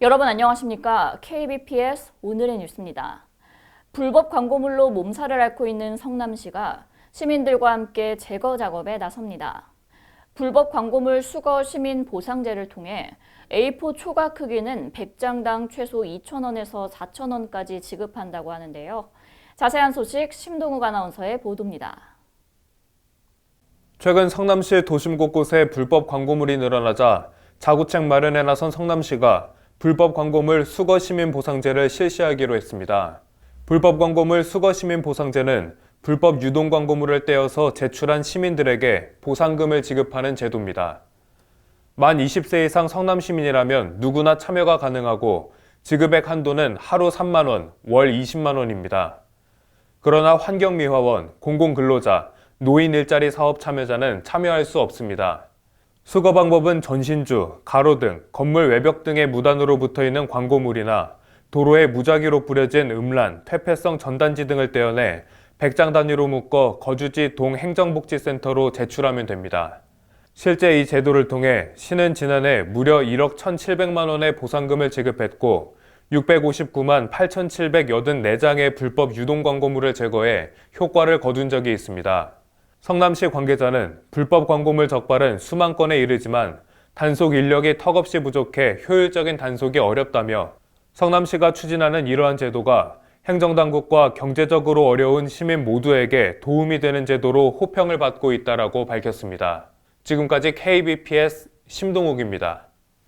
여러분 안녕하십니까? KBPS 오늘의 뉴스입니다. 불법 광고물로 몸살을 앓고 있는 성남시가 시민들과 함께 제거 작업에 나섭니다. 불법 광고물 수거 시민 보상제를 통해 A4 초과 크기는 100장당 최소 2,000원에서 4,000원까지 지급한다고 하는데요. 자세한 소식 심동욱 아나운서의 보도입니다. 최근 성남시 도심 곳곳에 불법 광고물이 늘어나자 자구책 마련에 나선 성남시가 불법 광고물 수거 시민 보상제를 실시하기로 했습니다. 불법 광고물 수거 시민 보상제는 불법 유동 광고물을 떼어서 제출한 시민들에게 보상금을 지급하는 제도입니다. 만 20세 이상 성남 시민이라면 누구나 참여가 가능하고 지급액 한도는 하루 3만 원, 월 20만 원입니다. 그러나 환경미화원, 공공근로자, 노인 일자리 사업 참여자는 참여할 수 없습니다. 수거 방법은 전신주, 가로등, 건물 외벽 등에 무단으로 붙어 있는 광고물이나 도로에 무작위로 뿌려진 음란, 퇴폐성 전단지 등을 떼어내 100장 단위로 묶어 거주지 동 행정복지센터로 제출하면 됩니다. 실제 이 제도를 통해 시는 지난해 무려 1억 1,700만 원의 보상금을 지급했고 659만 8,784장의 불법 유동 광고물을 제거해 효과를 거둔 적이 있습니다. 성남시 관계자는 불법 광고물 적발은 수만 건에 이르지만 단속 인력이 턱없이 부족해 효율적인 단속이 어렵다며 성남시가 추진하는 이러한 제도가 행정당국과 경제적으로 어려운 시민 모두에게 도움이 되는 제도로 호평을 받고 있다라고 밝혔습니다. 지금까지 KBPS 심동욱입니다.